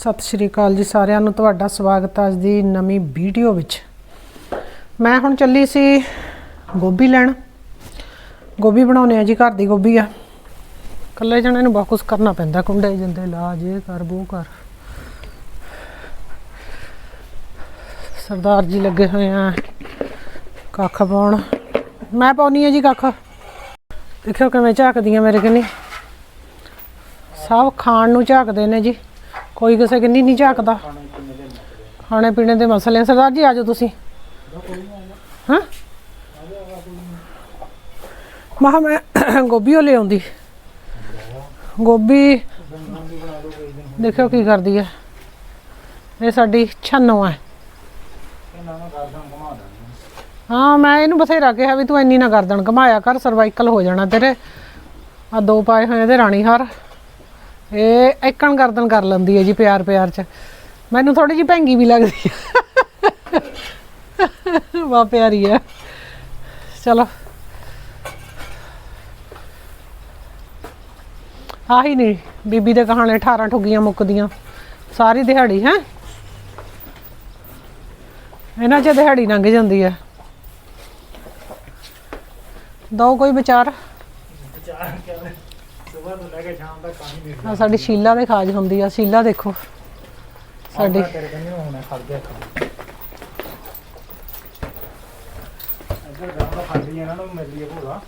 ਸਤਿ ਸ਼੍ਰੀ ਅਕਾਲ ਜੀ ਸਾਰਿਆਂ ਨੂੰ, ਤੁਹਾਡਾ ਸਵਾਗਤ ਹੈ ਅੱਜ ਦੀ ਨਵੀਂ ਵੀਡੀਓ ਵਿੱਚ। ਮੈਂ ਹੁਣ ਚੱਲੀ ਸੀ ਗੋਭੀ ਲੈਣ। ਗੋਭੀ ਬਣਾਉਣੇ ਆ ਜੀ, ਘਰ ਦੀ ਗੋਭੀ ਆ। ਇਕੱਲੇ ਜਣੇ ਨੂੰ ਬਹੁਤ ਕੁਛ ਕਰਨਾ ਪੈਂਦਾ, ਕੁੰਡੇ ਜਾਂਦੇ ਲਾ, ਜੇ ਕਰ, ਬੋ ਕਰ। ਸਰਦਾਰ ਜੀ ਲੱਗੇ ਹੋਏ ਆ, ਕੱਖ ਪਾਉਣ। ਮੈਂ ਪਾਉਣੀ ਆ ਜੀ ਕੱਖ। ਦੇਖਿਓ ਕਿਵੇਂ ਝਾਕਦੀਆਂ ਮੇਰੇ ਕਨੀ। ਸਭ ਖਾਣ ਨੂੰ ਝਾਕਦੇ ਨੇ ਜੀ। ਕੋਈ ਕਿਸੇ ਕਿੰਨੀ ਨਹੀਂ ਝਾਕਦਾ। ਖਾਣੇ ਪੀਣੇ ਦੇ ਮਸਲੇ ਆ। ਸਰਦਾਰ ਜੀ ਆਜੋ ਤੁਸੀਂ। ਹਾਂ? ਮਹਾ ਮੈਂ ਗੋਭੀ ਉਹ ਲਿਆਉਂਦੀ। ਗੋਭੀ, ਦੇਖਿਓ ਕੀ ਕਰਦੀ ਹੈ ਇਹ ਸਾਡੀ ਛੰਨੋ ਹੈ ਹਾਂ, ਮੈਂ ਇਹਨੂੰ ਬਥੇਰਾ ਕਿਹਾ ਵੀ ਤੂੰ ਇੰਨੀ ਨਾ ਗਰਦਨ ਘਮਾਇਆ ਕਰ, ਸਰਵਾਈਕਲ ਹੋ ਜਾਣਾ ਤੇਰੇ। ਆ ਦੋ ਪਾਏ ਹੋਏ ਇਹਦੇ ਰਾਣੀ ਹਾਰ। ਇਹ ਇੱਕਣ ਗਰਦਨ ਕਰ ਲੈਂਦੀ ਹੈ ਜੀ ਪਿਆਰ ਪਿਆਰ ਚ। ਮੈਨੂੰ ਥੋੜੀ ਜਿਹੀ ਭੈਂਗੀ ਵੀ ਲੱਗਦੀ ਹੈ। ਵਾ ਪਿਆਰੀ ਹੈ। ਚਲੋ। ਆਹੀ ਨਹੀਂ ਬੀਬੀ ਦੇ ਕਹਾਣੇ 18 ਠੁੱਗੀਆਂ ਮੁੱਕਦੀਆਂ। ਸਾਰੀ ਦਿਹਾੜੀ, ਹੈ? ਇਹਨਾਂ ਚ ਦਿਹਾੜੀ ਲੰਘ ਜਾਂਦੀ ਹੈ। ਦੋ ਕੋਈ ਵਿਚਾਰ? ਸਵੇਰ ਤੋਂ ਲੈ ਕੇ ਸ਼ਾਮ ਤੱਕ ਪਾਣੀ ਦੇ ਆ ਸਾਡੀ ਸ਼ੀਲਾ ਦੇ ਖਾਜ ਹੁੰਦੀ ਆ ਸ਼ੀਲਾ ਦੇਖੋ। ਸਾਡੀ ਤੇਰੇ ਕੰਨੀ ਨੂੰ ਹੋਣਾ ਖੜ ਗਿਆ ਇੱਧਰ ਗਾਂ ਦਾ ਖਾਲੀ ਇਹਨਾਂ ਨੂੰ ਮਿਲ ਲਈ ਭੋਲਾ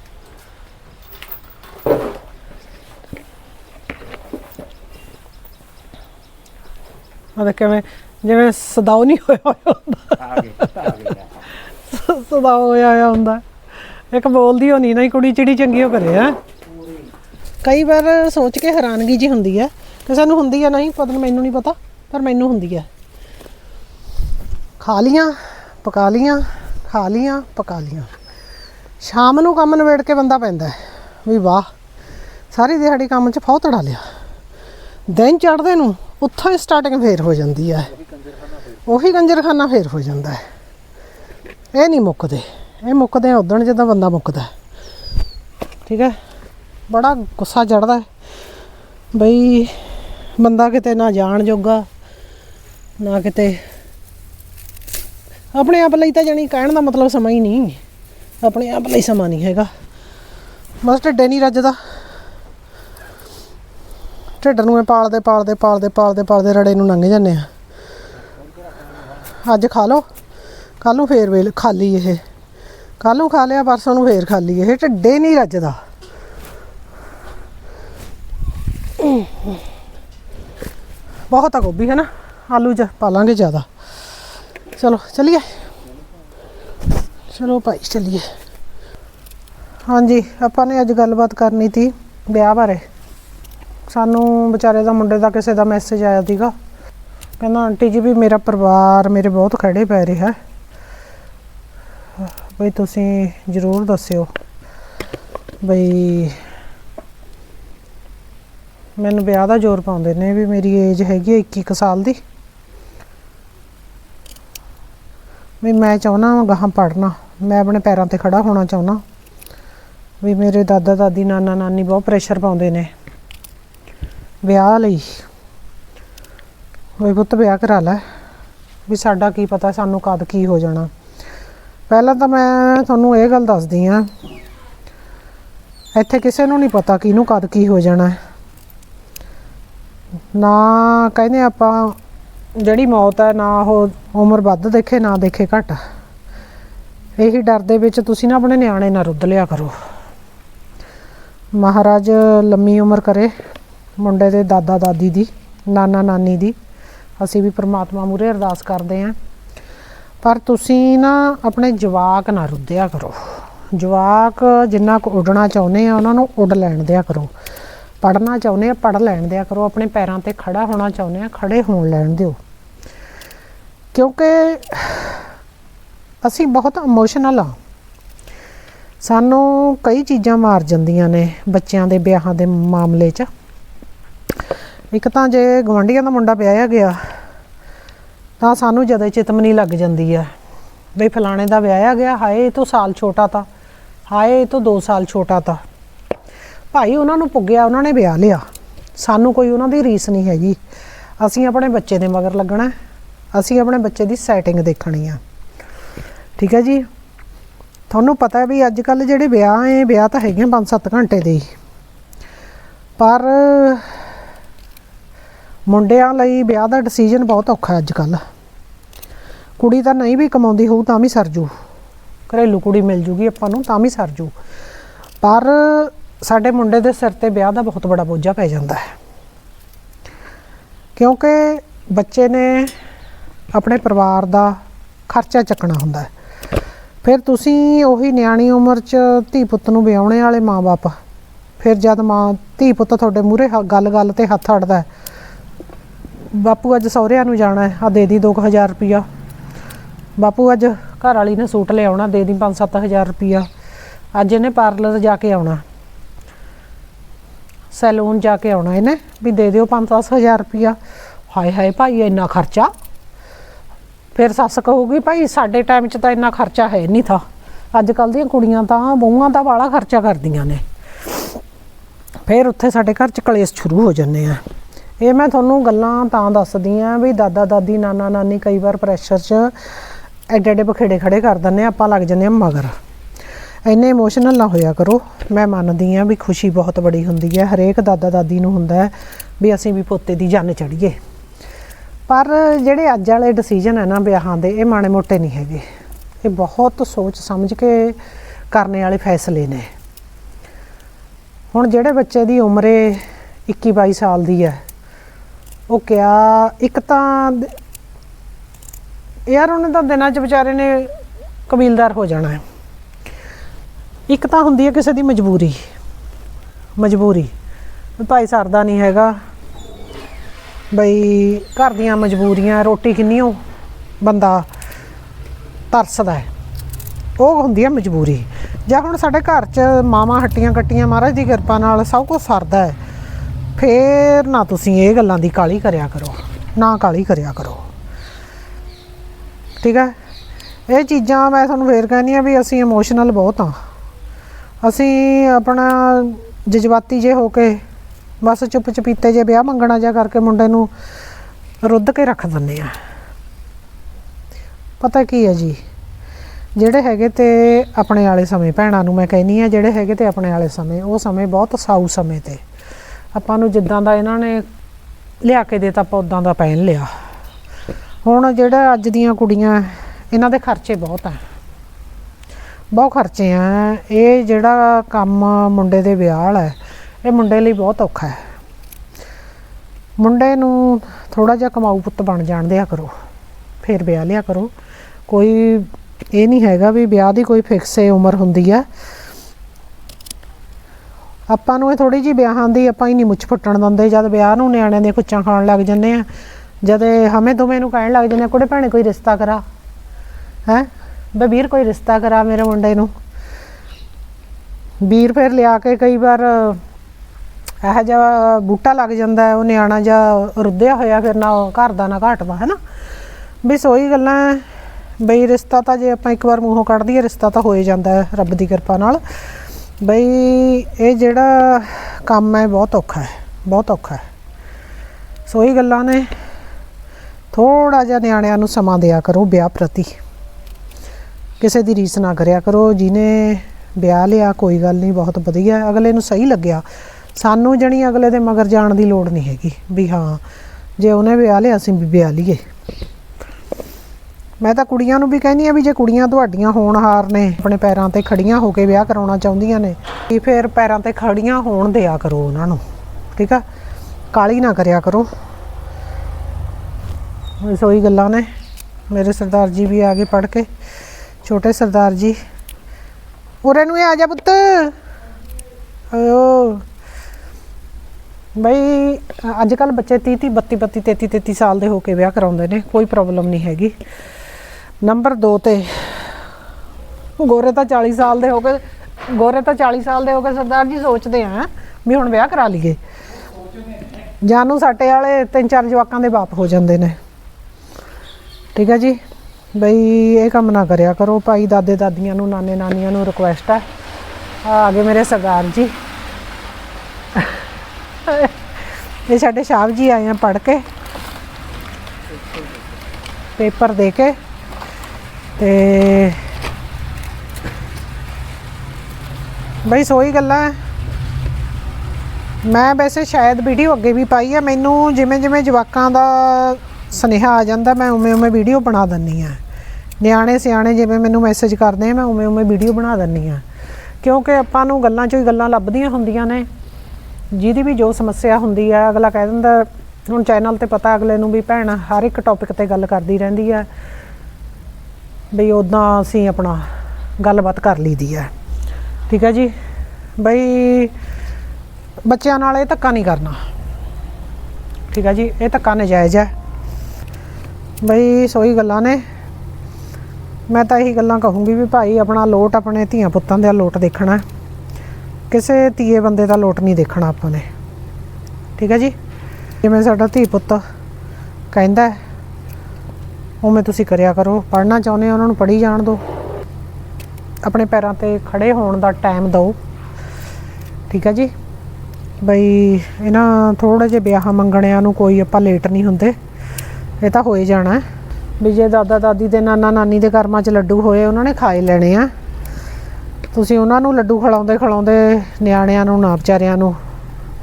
ਆ ਦੇਖ ਕਿਵੇਂ ਜਿਵੇਂ ਸਦਾਉ ਨਹੀਂ ਹੋਇਆ ਹੋਇਆ ਹੁੰਦਾ। ਆ ਗਏ ਆ ਗਏ ਸਦਾਉ ਹੋਇਆ ਹੋਇਆ ਹੁੰਦਾ। ਇੱਕ ਬੋਲਦੀ ਹੋਣੀ ਨਾ ਹੀ ਕੁੜੀ ਚਿੜੀ ਚੰਗੀ ਹੋ ਕਰੇ ਹੈ। ਕਈ ਵਾਰ ਸੋਚ ਕੇ ਹੈਰਾਨਗੀ ਜੀ ਹੁੰਦੀ ਹੈ ਕਿ ਸਾਨੂੰ ਹੁੰਦੀ ਹੈ ਨਹੀਂ, ਪਤਾ ਮੈਨੂੰ ਨਹੀਂ ਪਤਾ, ਪਰ ਮੈਨੂੰ ਹੁੰਦੀ ਹੈ। ਖਾ ਲੀਆਂ, ਪਕਾ ਲੀਆਂ, ਖਾ ਲੀਆਂ, ਪਕਾ ਲੀਆਂ। ਸ਼ਾਮ ਨੂੰ ਕੰਮ ਨਿਬੇੜ ਕੇ ਬੰਦਾ ਪੈਂਦਾ ਵੀ ਵਾਹ, ਸਾਰੀ ਦਿਹਾੜੀ ਕੰਮ 'ਚ ਫਾਹ ਤੜਾ ਲਿਆ। ਦਿਨ ਚੜ੍ਹਦੇ ਨੂੰ ਉੱਥੋਂ ਹੀ ਸਟਾਰਟਿੰਗ ਫੇਰ ਹੋ ਜਾਂਦੀ ਹੈ। ਉਹੀ ਗੰਜਰਖਾਨਾ ਫੇਰ ਹੋ ਜਾਂਦਾ ਹੈ। ਇਹ ਨਹੀਂ ਮੁੱਕਦੇ। ਇਹ ਮੁੱਕਦੇ ਉਦੋਂ ਜਦੋਂ ਬੰਦਾ ਮੁੱਕਦਾ ਠੀਕ ਹੈ? ਬੜਾ ਗੁੱਸਾ ਚੜਦਾ ਬਈ ਬੰਦਾ ਕਿਤੇ ਨਾ ਜਾਣ ਜੋਗਾ, ਨਾ ਕਿਤੇ ਆਪਣੇ ਆਪ ਲਈ ਤਾਂ ਜਾਣੀ ਕਹਿਣ ਦਾ ਮਤਲਬ ਸਮਾਂ ਹੀ ਨਹੀਂ। ਆਪਣੇ ਆਪ ਲਈ ਸਮਾਂ ਨਹੀਂ ਹੈਗਾ। ਬਸ ਢਿੱਡੇ ਨਹੀਂ ਰੱਜਦਾ ਢਿੱਡ ਨੂੰ ਇਹ ਪਾਲਦੇ ਪਾਲਦੇ ਪਾਲਦੇ ਪਾਲਦੇ ਪਾਲਦੇ ਰੜੇ ਨੂੰ ਲੰਘ ਜਾਂਦੇ ਆ। ਅੱਜ ਖਾ ਲਓ। ਕੱਲ ਨੂੰ ਫੇਰ ਵੇਲ ਖਾਲੀ ਇਹ। ਕੱਲ ਨੂੰ ਖਾ ਲਿਆ, ਪਰਸੋਂ ਨੂੰ ਫੇਰ ਖਾਲੀ ਇਹ। ਢਿੱਡੇ ਨਹੀਂ ਰੱਜਦਾ। ਬਹੁਤ ਆ ਗੋਭੀ, ਹੈ ਨਾ? ਆਲੂ ਚ ਪਾ ਲਾਂਗੇ ਜ਼ਿਆਦਾ। ਚਲੋ, ਚਲੀਏ। ਚਲੋ ਭਾਈ, ਚਲੀਏ। ਹਾਂਜੀ, ਆਪਾਂ ਨੇ ਅੱਜ ਗੱਲਬਾਤ ਕਰਨੀ ਸੀ ਵਿਆਹ ਬਾਰੇ। ਸਾਨੂੰ ਵਿਚਾਰੇ ਦਾ, ਮੁੰਡੇ ਦਾ ਕਿਸੇ ਦਾ ਮੈਸੇਜ ਆਇਆ ਸੀਗਾ। ਕਹਿੰਦਾ, ਆਂਟੀ ਜੀ ਵੀ ਮੇਰਾ ਪਰਿਵਾਰ ਮੇਰੇ ਬਹੁਤ ਖੜੇ ਪੈ ਰਿਹਾ ਬਈ ਤੁਸੀਂ ਜ਼ਰੂਰ ਦੱਸਿਓ ਬਈ ਮੈਨੂੰ ਵਿਆਹ ਦਾ ਜ਼ੋਰ ਪਾਉਂਦੇ ਨੇ ਵੀ ਮੇਰੀ ਏਜ ਹੈਗੀ ਹੈ 21 ਕੁ ਸਾਲ ਦੀ। ਵੀ ਮੈਂ ਚਾਹੁੰਦਾ ਗਾਹਾਂ ਪੜਨਾ ਮੈਂ ਆਪਣੇ ਪੈਰਾਂ ਤੇ ਖੜਾ ਹੋਣਾ ਚਾਹੁੰਦਾ ਵੀ ਮੇਰੇ ਦਾਦਾ, ਦਾਦੀ, ਨਾਨਾ, ਨਾਨੀ ਬਹੁਤ ਪ੍ਰੈਸ਼ਰ ਪਾਉਂਦੇ ਨੇ ਵਿਆਹ ਲਈ। ਵੀ ਪੁੱਤ ਵਿਆਹ ਕਰਾ ਲੈ, ਵੀ ਸਾਡਾ ਕੀ ਪਤਾ ਸਾਨੂੰ ਕਦ ਕੀ ਹੋ ਜਾਣਾ। ਪਹਿਲਾਂ ਤਾਂ ਮੈਂ ਤੁਹਾਨੂੰ ਇਹ ਗੱਲ ਦੱਸਦੀ ਆ, ਇੱਥੇ ਕਿਸੇ ਨੂੰ ਨਹੀਂ ਪਤਾ ਕਿਹਨੂੰ ਕਦ ਕੀ ਹੋ ਜਾਣਾ। ਨਾ ਕਹਿੰਦੇ ਆਪਾਂ ਜਿਹੜੀ ਮੌਤ ਹੈ ਨਾ ਉਹ ਉਮਰ ਵੱਧ ਦੇਖੇ, ਨਾ ਦੇਖੇ ਘਟ। ਇਹੀ ਡਰ ਦੇ ਵਿੱਚ ਤੁਸੀਂ ਨਾ ਆਪਣੇ ਨਿਆਣੇ ਨਾ ਰੁੱਧ ਲਿਆ ਕਰੋ। ਮਹਾਰਾਜ ਲੰਮੀ ਉਮਰ ਕਰੇ, ਮੁੰਡੇ ਦੇ ਦਾਦਾ ਦਾਦੀ ਦੀ, ਨਾਨਾ ਨਾਨੀ ਦੀ। ਅਸੀਂ ਵੀ ਪ੍ਰਮਾਤਮਾ ਮੂਰੇ ਅਰਦਾਸ ਕਰਦੇ ਆਂ ਪਰ ਤੁਸੀਂ ਨਾ ਆਪਣੇ ਜਵਾਕ ਨਾ ਰੁੱਧਿਆ ਕਰੋ। ਜਵਾਕ ਜਿੰਨਾ ਕੁ ਉੱਡਣਾ ਚਾਹੁੰਦੇ ਆ, ਉਹਨਾਂ ਨੂੰ ਉੱਡ ਲੈਣ ਦਿਆ ਕਰੋ। ਪੜਨਾ ਚਾਹੁੰਦੇ ਆ ਪੜ ਲੈਣ ਦਿਆ ਕਰੋ, ਆਪਣੇ ਪੈਰਾਂ ਤੇ ਖੜਾ ਹੋਣਾ ਚਾਹੁੰਦੇ ਆ, ਖੜੇ ਹੋਣ ਲੈਣ ਦਿਓ। ਕਿਉਂਕਿ ਅਸੀਂ ਬਹੁਤ ਇਮੋਸ਼ਨਲ ਆ। ਸਾਨੂੰ ਕਈ ਚੀਜ਼ਾਂ ਮਾਰ ਜਾਂਦੀਆਂ ਨੇ ਬੱਚਿਆਂ ਦੇ ਵਿਆਹਾਂ ਦੇ ਮਾਮਲੇ 'ਚ। ਇੱਕ ਤਾਂ ਜੇ ਗਵੰਡੀਆਂ ਦਾ ਮੁੰਡਾ ਵਿਆਹਿਆ ਗਿਆ, ਤਾਂ ਸਾਨੂੰ ਜਦੋਂ ਚਿਤਮਨੀ ਲੱਗ ਜਾਂਦੀ ਹੈ ਬਈ ਫਲਾਣੇ ਦਾ ਵਿਆਹਿਆ ਗਿਆ, ਹਾਏ ਇਹ ਤੋਂ ਸਾਲ ਛੋਟਾ ਤਾਂ, ਹਾਏ ਇਹ ਤੋਂ 2 ਸਾਲ ਛੋਟਾ ਤਾਂ। ਭਾਈ ਉਹਨਾਂ ਨੂੰ ਪੁੱਗਿਆ, ਉਹਨਾਂ ਨੇ ਵਿਆਹ ਲਿਆ। ਸਾਨੂੰ ਕੋਈ ਉਹਨਾਂ ਦੀ ਰੀਸ ਨਹੀਂ ਹੈਗੀ। ਅਸੀਂ ਆਪਣੇ ਬੱਚੇ ਦੇ ਮਗਰ ਲੱਗਣਾ ਅਸੀਂ ਆਪਣੇ ਬੱਚੇ ਦੀ ਸੈਟਿੰਗ ਦੇਖਣੀ ਆ। ਠੀਕ ਹੈ ਜੀ? ਤੁਹਾਨੂੰ ਪਤਾ ਵੀ ਅੱਜ ਕੱਲ ਜਿਹੜੇ ਵਿਆਹ ਹੈ, ਵਿਆਹ ਤਾਂ ਹੈਗੇ 5-7 ਘੰਟੇ ਦੇ ਹੀ। ਪਰ ਮੁੰਡਿਆਂ ਲਈ ਵਿਆਹ ਦਾ ਡਿਸੀਜਨ ਬਹੁਤ ਔਖਾ ਅੱਜ ਕੱਲ ਕੁੜੀ ਤਾਂ ਨਹੀਂ ਵੀ ਕਮਾਉਂਦੀ ਹੋਊ ਤਾਂ ਵੀ ਸਰਜੂ ਘਰੇਲੂ ਕੁੜੀ ਮਿਲ ਜੂਗੀ ਆਪਾਂ ਨੂੰ ਤਾਂ ਵੀ ਸਰਜੂ ਪਰ ਸਾਡੇ ਮੁੰਡੇ ਦੇ ਸਿਰ ਤੇ ਵਿਆਹ ਦਾ ਬਹੁਤ ਬੜਾ ਬੋਝਾ ਪੈ ਜਾਂਦਾ ਹੈ। ਕਿਉਂਕਿ ਬੱਚੇ ਨੇ ਆਪਣੇ ਪਰਿਵਾਰ ਦਾ ਖਰਚਾ ਚੱਕਣਾ ਹੁੰਦਾ ਹੈ। ਫਿਰ ਤੁਸੀਂ ਉਹੀ ਨਿਆਣੀ ਉਮਰ 'ਚ ਧੀ ਪੁੱਤ ਨੂੰ ਵਿਆਹੁਣੇ ਵਾਲੇ ਮਾਪੇ ਫਿਰ ਜਦ ਮਾਂ, ਧੀ ਪੁੱਤ ਤੁਹਾਡੇ ਮੂਹਰੇ ਹ- ਗੱਲ-ਗੱਲ ਤੇ ਹੱਥ ਅੜਦਾ ਬਾਪੂ ਅੱਜ ਸਹੁਰਿਆਂ ਨੂੰ ਜਾਣਾ ਹੈ, ਆ ਦੇ ਦੀ 2000 ਰੁਪਿਆ ਬਾਪੂ ਅੱਜ ਘਰ ਵਾਲੀ ਨੇ ਸੂਟ ਲਿਆਉਣਾ, ਦੇ ਦੀ 5-7000 ਰੁਪਿਆ ਅੱਜ ਇਹਨੇ ਪਾਰਲਰ ਜਾ ਕੇ ਆਉਣਾ। ਸੈਲੂਨ ਜਾ ਕੇ ਆਉਣਾ ਇਹਨੇ, ਵੀ ਦੇ ਦਿਓ 5-10000 ਰੁਪਿਆ ਹਾਏ ਹਾਏ ਭਾਈ, ਇੰਨਾ ਖਰਚਾ। ਫਿਰ ਸੱਸ ਕਹੂਗੀ, ਭਾਈ, ਸਾਡੇ ਟਾਈਮ 'ਚ ਤਾਂ ਇੰਨਾ ਖਰਚਾ ਹੈ ਨਹੀਂ ਥਾ। ਅੱਜ ਕੱਲ ਦੀਆਂ ਕੁੜੀਆਂ ਤਾਂ ਬਹੂਆਂ ਦਾ ਵਾਲਾ ਖਰਚਾ ਕਰਦੀਆਂ ਨੇ। ਫਿਰ ਉੱਥੇ ਸਾਡੇ ਘਰ 'ਚ ਕਲੇਸ਼ ਸ਼ੁਰੂ ਹੋ ਜਾਂਦੇ ਆ। ਇਹ ਮੈਂ ਤੁਹਾਨੂੰ ਗੱਲਾਂ ਤਾਂ ਦੱਸਦੀ ਆ ਵੀ ਦਾਦਾ, ਦਾਦੀ, ਨਾਨਾ, ਨਾਨੀ ਕਈ ਵਾਰ ਪ੍ਰੈਸ਼ਰ 'ਚ ਐਡੇ ਐਡੇ ਬਖੇੜੇ ਖੜੇ ਕਰ ਦਿੰਦੇ ਆ, ਆਪਾਂ ਲੱਗ ਜਾਂਦੇ ਆ ਮਗਰ। ਇੰਨੇ ਇਮੋਸ਼ਨਲ ਨਾ ਹੋਇਆ ਕਰੋ। ਮੈਂ ਮੰਨਦੀ ਆ ਵੀ ਖੁਸ਼ੀ ਬਹੁਤ ਬੜੀ ਹੁੰਦੀ ਹੈ। ਹਰੇਕ ਦਾਦਾ ਦਾਦੀ ਨੂੰ ਹੁੰਦਾ ਹੈ ਵੀ ਅਸੀਂ ਵੀ ਪੋਤੇ ਦੀ ਜੰਨ ਚੜੀਏ ਪਰ ਜਿਹੜੇ ਅੱਜ ਵਾਲੇ ਡਿਸੀਜਨ ਹੈ ਨਾ ਵਿਆਹਾਂ ਦੇ, ਇਹ ਮਾੜੇ ਮੋਟੇ ਨਹੀਂ ਹੈਗੇ। ਇਹ ਬਹੁਤ ਸੋਚ ਸਮਝ ਕੇ ਕਰਨੇ ਵਾਲੇ ਫੈਸਲੇ ਨੇ। ਹੁਣ ਜਿਹੜੇ ਬੱਚੇ ਦੀ ਉਮਰੇ 21 22 ਸਾਲ ਦੀ ਹੈ, ਉਹ ਕਿਹਾ ਇੱਕ ਤਾਂ ਯਾਰ ਉਹਨੇ ਤਾਂ ਦਿਨਾਂ 'ਚ ਵਿਚਾਰੇ ਨੇ ਕਬੀਲਦਾਰ ਹੋ ਜਾਣਾ ਹੈ। ਇੱਕ ਤਾਂ ਹੁੰਦੀ ਹੈ ਕਿਸੇ ਦੀ ਮਜਬੂਰੀ। ਮਜਬੂਰੀ। ਭਾਈ ਸਰਦਾ ਨਹੀਂ ਹੈਗਾ। ਬਈ ਘਰ ਦੀਆਂ ਮਜਬੂਰੀਆਂ, ਰੋਟੀ ਕਿੰਨੀ ਉਹ ਬੰਦਾ ਤਰਸਦਾ ਹੈ। ਉਹ ਹੁੰਦੀ ਹੈ ਮਜਬੂਰੀ। ਜਾਂ ਹੁਣ ਸਾਡੇ ਘਰ 'ਚ ਮਾਵਾਂ ਹੱਟੀਆਂ ਕੱਟੀਆਂ ਮਹਾਰਾਜ ਦੀ ਕਿਰਪਾ ਨਾਲ ਸਭ ਕੁਝ ਸਰਦਾ ਹੈ। ਫੇਰ ਨਾ ਤੁਸੀਂ ਇਹ ਗੱਲਾਂ ਦੀ ਕਾਲੀ ਕਰਿਆ ਕਰੋ। ਨਾ ਕਾਲੀ ਕਰਿਆ ਕਰੋ। ਠੀਕ ਹੈ? ਇਹ ਚੀਜ਼ਾਂ ਮੈਂ ਤੁਹਾਨੂੰ ਫੇਰ ਕਹਿੰਦੀ ਆ ਵੀ ਅਸੀਂ ਇਮੋਸ਼ਨਲ ਬਹੁਤ ਆ ਅਸੀਂ ਆਪਣਾ ਜਜ਼ਬਾਤੀ ਜੇ ਹੋ ਕੇ ਬਸ ਚੁੱਪ ਚਪੀਤੇ ਜੇ ਵਿਆਹ ਮੰਗਣਾ ਜਾਂ ਕਰਕੇ ਮੁੰਡੇ ਨੂੰ ਰੁੱਧ ਕੇ ਰੱਖ ਦਿੰਦੇ ਆ ਪਤਾ ਕੀ ਹੈ ਜੀ? ਜਿਹੜੇ ਹੈਗੇ ਤੇ ਆਪਣੇ ਵਾਲੇ ਸਮੇਂ, ਭੈਣਾਂ ਨੂੰ ਮੈਂ ਕਹਿੰਨੀ ਆ ਜਿਹੜੇ ਹੈਗੇ ਤੇ ਆਪਣੇ ਵਾਲੇ ਸਮੇਂ, ਉਹ ਸਮੇਂ ਬਹੁਤ ਸਾਊ ਸਮੇਂ ਤੇ। ਆਪਾਂ ਨੂੰ ਜਿੱਦਾਂ ਦਾ ਇਹਨਾਂ ਨੇ ਲਿਆ ਕੇ ਦੇਤਾ, ਆਪਾਂ ਉਦਾਂ ਦਾ ਪਹਿਨ ਲਿਆ। ਹੁਣ ਜਿਹੜਾ ਅੱਜ ਦੀਆਂ ਕੁੜੀਆਂ, ਇਹਨਾਂ ਦੇ ਖਰਚੇ ਬਹੁਤ ਆ। ਬਹੁਤ ਖਰਚੇ ਆ। ਇਹ ਜਿਹੜਾ ਕੰਮ ਮੁੰਡੇ ਦੇ ਵਿਆਹ ਵਾਲਾ ਹੈ, ਇਹ ਮੁੰਡੇ ਲਈ ਬਹੁਤ ਔਖਾ ਹੈ। ਮੁੰਡੇ ਨੂੰ ਥੋੜਾ ਜਿਹਾ ਕਮਾਊ ਪੁੱਤ ਬਣ ਜਾਣ ਦਿਆ ਕਰੋ, ਫਿਰ ਵਿਆਹ ਲਿਆ ਕਰੋ। ਕੋਈ ਇਹ ਨਹੀਂ ਹੈਗਾ ਵੀ ਵਿਆਹ ਦੀ ਕੋਈ ਫਿਕਸ ਏ ਉਮਰ ਹੁੰਦੀ ਆ। ਆਪਾਂ ਨੂੰ ਇਹ ਥੋੜੀ ਜੀ ਵਿਆਹਾਂ ਦੀ ਆਪਾਂ ਹੀ ਨਹੀਂ ਮੁੱਛ ਫੁੱਟਣ ਦਿੰਦੇ, ਜਦ ਵਿਆਹ ਨੂੰ ਨਿਆਣਿਆਂ ਦੀਆਂ ਕੁੱਚਾਂ ਖਾਣ ਲੱਗ ਜੰਨੇ ਆ। ਜਦ ਹਮੇ ਤੁਮੇ ਨੂੰ ਕਹਿਣ ਲੱਗ ਜੰਨੇ ਕੁੜੇ ਭੈਣੇ, ਕੋਈ ਰਿਸ਼ਤਾ ਕਰਾ। ਹੈ? ਬਈ ਵੀਰ ਕੋਈ ਰਿਸ਼ਤਾ ਕਰਾ ਮੇਰੇ ਮੁੰਡੇ ਨੂੰ। ਵੀਰ ਫਿਰ ਲਿਆ ਕੇ ਕਈ ਵਾਰ ਇਹੋ ਜਿਹਾ ਬੂਟਾ ਲੱਗ ਜਾਂਦਾ ਹੈ, ਉਹ ਨਿਆਣਾ ਜਿਹਾ ਰੁੱਧਿਆ ਹੋਇਆ ਫਿਰ ਨਾ ਉਹ ਘਰ ਦਾ ਨਾ ਘਾਟਵਾ ਹੈ ਨਾ ਵੀ ਸੋਈ ਗੱਲਾਂ ਹੈ। ਬਈ ਰਿਸ਼ਤਾ ਤਾਂ ਜੇ ਆਪਾਂ ਇੱਕ ਵਾਰ ਮੂੰਹੋਂ ਕੱਢ ਦਈਏ ਰਿਸ਼ਤਾ ਤਾਂ ਹੋ ਹੀ ਜਾਂਦਾ ਹੈ ਰੱਬ ਦੀ ਕਿਰਪਾ ਨਾਲ। ਬਈ ਇਹ ਜਿਹੜਾ ਕੰਮ ਹੈ ਬਹੁਤ ਔਖਾ ਹੈ ਬਹੁਤ ਔਖਾ ਹੈ। ਸੋਈ ਗੱਲਾਂ ਨੇ। ਥੋੜਾ ਜਿਹਾ ਨਿਆਣਿਆਂ ਨੂੰ ਸਮਾਂ ਦਿਆ ਕਰੋ ਵਿਆਹ ਪ੍ਰਤੀ। ਕਿਸੇ ਦੀ ਰੀਸ ਨਾ ਕਰਿਆ ਕਰੋ, ਜਿਹਨੇ ਵਿਆਹ ਲਿਆ, ਕੋਈ ਗੱਲ ਨਹੀਂ, ਬਹੁਤ ਵਧੀਆ, ਅਗਲੇ ਨੂੰ ਸਹੀ ਲੱਗਿਆ। ਸਾਨੂੰ ਜਣੀ ਅਗਲੇ ਦੇ ਮਗਰ ਜਾਣ ਦੀ ਲੋੜ ਨਹੀਂ ਹੈਗੀ, ਵੀ ਹਾਂ, ਜੇ ਉਹਨੇ ਵਿਆਹ ਲਿਆ, ਅਸੀਂ ਵੀ ਵਿਆਹ ਲਈਏ। ਮੈਂ ਤਾਂ ਕੁੜੀਆਂ ਨੂੰ ਵੀ ਕਹਿੰਦੀ ਆ ਵੀ ਜੇ ਕੁੜੀਆਂ ਤੁਹਾਡੀਆਂ ਹੋਣਹਾਰ ਨੇ, ਆਪਣੇ ਪੈਰਾਂ ਤੇ ਖੜੀਆਂ ਹੋ ਕੇ ਵਿਆਹ ਕਰਾਉਣਾ ਚਾਹੁੰਦੀਆਂ ਨੇ, ਵੀ ਫਿਰ ਪੈਰਾਂ ਤੇ ਖੜੀਆਂ ਹੋਣ ਦਿਆ ਕਰੋ ਉਹਨਾਂ ਨੂੰ, ਠੀਕ ਆ? ਕਾਲੀ ਨਾ ਕਰਿਆ ਕਰੋ। ਬਸ ਗੱਲਾਂ ਨੇ, ਮੇਰੇ ਸਰਦਾਰ ਜੀ ਵੀ ਆ ਗਏ ਪੜ ਕੇ। ਛੋਟੇ ਸਰਦਾਰ ਜੀ। ਉਰੇ ਨੂੰ ਆ ਜਾ ਪੁੱਤ। ਆਇਓ। ਬਈ ਅੱਜ ਕੱਲ ਬੱਚੇ 30 30 32 32 33 33 ਸਾਲ ਦੇ ਹੋ ਕੇ ਵਿਆਹ ਕਰਾਉਂਦੇ ਨੇ। ਕੋਈ ਪ੍ਰੋਬਲਮ ਨਹੀਂ ਹੈਗੀ। ਨੰਬਰ 2 ਤੇ, ਗੋਰੇ ਤਾਂ 40 ਸਾਲ ਦੇ ਹੋ ਕੇ ਗੋਰੇ ਤਾਂ 40 ਸਾਲ ਦੇ ਹੋ ਕੇ ਸਰਦਾਰ ਜੀ, ਸੋਚਦੇ ਆ ਵੀ ਹੁਣ ਵਿਆਹ ਕਰਾ ਲਈਏ। ਜਾਨੂ ਸਾਟੇ ਵਾਲੇ ਤਿੰਨ ਚਾਰ ਜਵਾਕਾਂ ਦੇ ਬਾਪ ਹੋ ਜਾਂਦੇ ਨੇ। ਠੀਕ ਹੈ ਜੀ। ਬਈ ਇਹ ਕੰਮ ਨਾ ਕਰਿਆ ਕਰੋ। ਭਾਈ ਦਾਦੇ ਦਾਦੀਆਂ ਨੂੰ, ਨਾਨੇ ਨਾਨੀਆਂ ਨੂੰ ਰਿਕੁਐਸਟ ਹੈ ਆ ਗਏ ਮੇਰੇ ਸਰਦਾਰ ਜੀ। ਇਹ ਸਾਡੇ ਸ਼ਾਹ ਜੀ ਆਏ ਆ ਪੜ ਕੇ। ਪੇਪਰ ਦੇ ਕੇ। ਤੇ ਬਈ ਸੋਈ ਗੱਲਾਂ ਮੈਂ ਵੈਸੇ ਸ਼ਾਇਦ ਵੀਡੀਓ ਅੱਗੇ ਵੀ ਪਾਈ ਆ। ਮੈਨੂੰ ਜਿਵੇਂ ਜਿਵੇਂ ਜਵਾਕਾਂ ਦਾ ਸੁਨੇਹਾ ਆ ਜਾਂਦਾ, ਮੈਂ ਉਵੇਂ ਉਵੇਂ ਵੀਡੀਓ ਬਣਾ ਦਿੰਨੀ ਆ ਨਿਆਣੇ ਸਿਆਣੇ ਜਿਵੇਂ ਮੈਨੂੰ ਮੈਸੇਜ ਕਰਦੇ ਆ, ਮੈਂ ਉਵੇਂ ਉਵੇਂ ਵੀਡੀਓ ਬਣਾ ਦਿੰਨੀ ਆ ਕਿਉਂਕਿ ਆਪਾਂ ਨੂੰ ਗੱਲਾਂ ਚੋਂ ਹੀ ਗੱਲਾਂ ਲੱਭਦੀਆਂ ਹੁੰਦੀਆਂ ਨੇ। ਜਿਹਦੀ ਵੀ ਜੋ ਸਮੱਸਿਆ ਹੁੰਦੀ ਆ, ਅਗਲਾ ਕਹਿ ਦਿੰਦਾ, ਹੁਣ ਚੈਨਲ ਤੇ ਪਤਾ ਅਗਲੇ ਨੂੰ ਵੀ ਭੈਣ, ਹਰ ਇੱਕ ਟੌਪਿਕ ਤੇ ਗੱਲ ਕਰਦੀ ਰਹਿੰਦੀ ਆ। ਬਈ ਉਦਾਂ ਅਸੀਂ ਆਪਣਾ ਗੱਲਬਾਤ ਕਰ ਲਈਦੀ ਆ। ਠੀਕ ਹੈ ਜੀ? ਬਈ ਬੱਚਿਆਂ ਨਾਲ ਇਹ ਧੱਕਾ ਨਹੀਂ ਕਰਨਾ। ਠੀਕ ਹੈ ਜੀ? ਇਹ ਧੱਕਾ ਨਜਾਇਜ਼ ਹੈ ਬਈ ਸੋਈ ਗੱਲਾਂ ਨੇ। ਮੈਂ ਤਾਂ ਇਹੀ ਗੱਲਾਂ ਕਹੂੰਗੀ ਵੀ ਭਾਈ ਆਪਣਾ ਲੋਟ ਆਪਣੇ ਧੀਆਂ ਪੁੱਤਾਂ ਦਾ ਲੋਟ ਦੇਖਣਾ ਕਿਸੇ ਤੀਏ ਬੰਦੇ ਦਾ ਲੋਟ ਨਹੀਂ ਦੇਖਣਾ ਆਪਾਂ ਨੇ। ਠੀਕ ਹੈ ਜੀ? ਜਿਵੇਂ ਸਾਡਾ ਧੀ ਪੁੱਤ ਕਹਿੰਦਾ ਉਵੇਂ ਤੁਸੀਂ ਕਰਿਆ ਕਰੋ। ਪੜਨਾ ਚਾਹੁੰਦੇ ਉਹਨਾਂ ਨੂੰ ਪੜ੍ਹੀ ਜਾਣ ਦਿਓ। ਆਪਣੇ ਪੈਰਾਂ ਤੇ ਖੜੇ ਹੋਣ ਦਾ ਟਾਈਮ ਦਿਓ। ਠੀਕ ਹੈ ਜੀ? ਬਈ ਇਹਨਾਂ ਥੋੜੇ ਜਿਹੇ ਵਿਆਹ ਮੰਗਣਿਆਂ ਨੂੰ ਕੋਈ ਆਪਾਂ ਲੇਟ ਨਹੀਂ ਹੁੰਦੇ। ਇਹ ਤਾਂ ਹੋਏ ਜਾਣਾ ਵੀ ਜੇ ਦਾਦਾ ਦਾਦੀ ਦੇ ਨਾਨਾ ਨਾਨੀ ਦੇ ਕਰਮਾਂ 'ਚ ਲੱਡੂ ਹੋਏ, ਉਹਨਾਂ ਨੇ ਖਾਏ ਲੈਣੇ ਆ। ਤੁਸੀਂ ਉਹਨਾਂ ਨੂੰ ਲੱਡੂ ਖਿਲਾਉਂਦੇ ਖਿਲਾਉਂਦੇ ਨਿਆਣਿਆਂ ਨੂੰ ਨਾ ਵਿਚਾਰਿਆਂ ਨੂੰ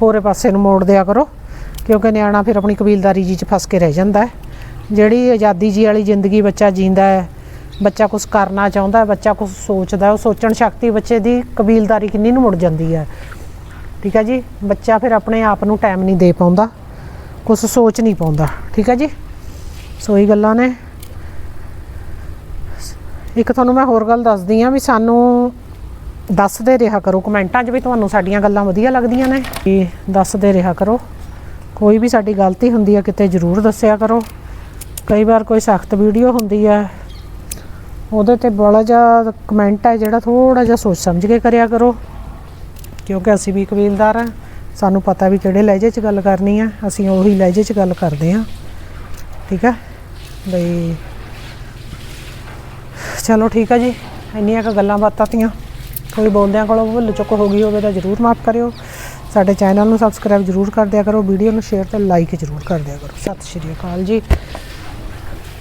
ਹੋਰੇ ਪਾਸੇ ਨੂੰ ਮੋੜ ਦਿਆ ਕਰੋ, ਕਿਉਂਕਿ ਨਿਆਣਾ ਫਿਰ ਆਪਣੀ ਕਬੀਲਦਾਰੀ ਜੀ 'ਚ ਫਸ ਕੇ ਰਹਿ ਜਾਂਦਾ ਹੈ। ਜਿਹੜੀ ਆਜ਼ਾਦੀ ਜੀ ਵਾਲੀ ਜ਼ਿੰਦਗੀ ਬੱਚਾ ਜੀਂਦਾ ਹੈ, ਬੱਚਾ ਕੁਝ ਕਰਨਾ ਚਾਹੁੰਦਾ ਹੈ, ਬੱਚਾ ਕੁਝ ਸੋਚਦਾ ਉਹ ਸੋਚਣ ਸ਼ਕਤੀ ਬੱਚੇ ਦੀ ਕਬੀਲਦਾਰੀ ਕਿੰਨੀ ਨੂੰ ਮੁੜ ਜਾਂਦੀ ਹੈ। ਠੀਕ ਹੈ ਜੀ? ਬੱਚਾ ਫਿਰ ਆਪਣੇ ਆਪ ਨੂੰ ਟਾਈਮ ਨਹੀਂ ਦੇ ਪਾਉਂਦਾ ਕੁਝ ਸੋਚ ਨਹੀਂ ਪਾਉਂਦਾ। ਠੀਕ ਹੈ ਜੀ? ਸੋ ਇਹ ਗੱਲਾਂ ਨੇ। ਇੱਕ ਤੁਹਾਨੂੰ ਮੈਂ ਹੋਰ ਗੱਲ ਦੱਸਦੀ ਆ ਵੀ ਸਾਨੂੰ ਦੱਸਦੇ ਰਿਹਾ ਕਰੋ ਕਮੈਂਟਾਂ 'ਚ ਵੀ ਤੁਹਾਨੂੰ ਸਾਡੀਆਂ ਗੱਲਾਂ ਵਧੀਆ ਲੱਗਦੀਆਂ ਨੇ। ਵੀ ਦੱਸਦੇ ਰਿਹਾ ਕਰੋ। ਕੋਈ ਵੀ ਸਾਡੀ ਗਲਤੀ ਹੁੰਦੀ ਆ ਕਿਤੇ ਜ਼ਰੂਰ ਦੱਸਿਆ ਕਰੋ। ਕਈ ਵਾਰ ਕੋਈ ਸਖਤ ਵੀਡੀਓ ਹੁੰਦੀ ਆ ਉਹਦੇ ਤੇ ਬੜਾ ਜਿਹਾ ਕਮੈਂਟ ਹੈ ਜਿਹੜਾ ਥੋੜਾ ਜਿਹਾ ਸੋਚ ਸਮਝ ਕੇ ਕਰਿਆ ਕਰੋ। ਕਿਉਂਕਿ ਅਸੀਂ ਵੀ ਕਬੀਲਦਾਰ ਆ ਸਾਨੂੰ ਪਤਾ ਵੀ ਕਿਹੜੇ ਲਹਿਜੇ 'ਚ ਗੱਲ ਕਰਨੀ ਆ ਅਸੀਂ ਉਹੀ ਲਹਿਜੇ 'ਚ ਗੱਲ ਕਰਦੇ ਆ ਠੀਕ ਆ ਬਈ, ਚਲੋ ਠੀਕ ਆ ਜੀ। ਇੰਨੀਆਂ ਕੁ ਗੱਲਾਂ ਬਾਤਾਂ ਤੀਆਂ। ਕੋਈ ਬੋਲਦਿਆਂ ਕੋਲੋਂ ਭੁੱਲ ਚੁੱਕ ਹੋ ਗਈ ਹੋਵੇ ਤਾਂ ਜਰੂਰ ਮਾਫ ਕਰਿਓ। ਸਾਡੇ ਚੈਨਲ ਨੂੰ ਸਬਸਕ੍ਰਾਈਬ ਜਰੂਰ ਕਰ ਦਿਆ ਕਰੋ। ਵੀਡੀਓ ਨੂੰ ਸ਼ੇਅਰ ਤੇ ਲਾਈਕ ਜਰੂਰ ਕਰ ਦਿਆ ਕਰੋ। ਸਤਿ ਸ਼੍ਰੀ ਅਕਾਲ ਜੀ।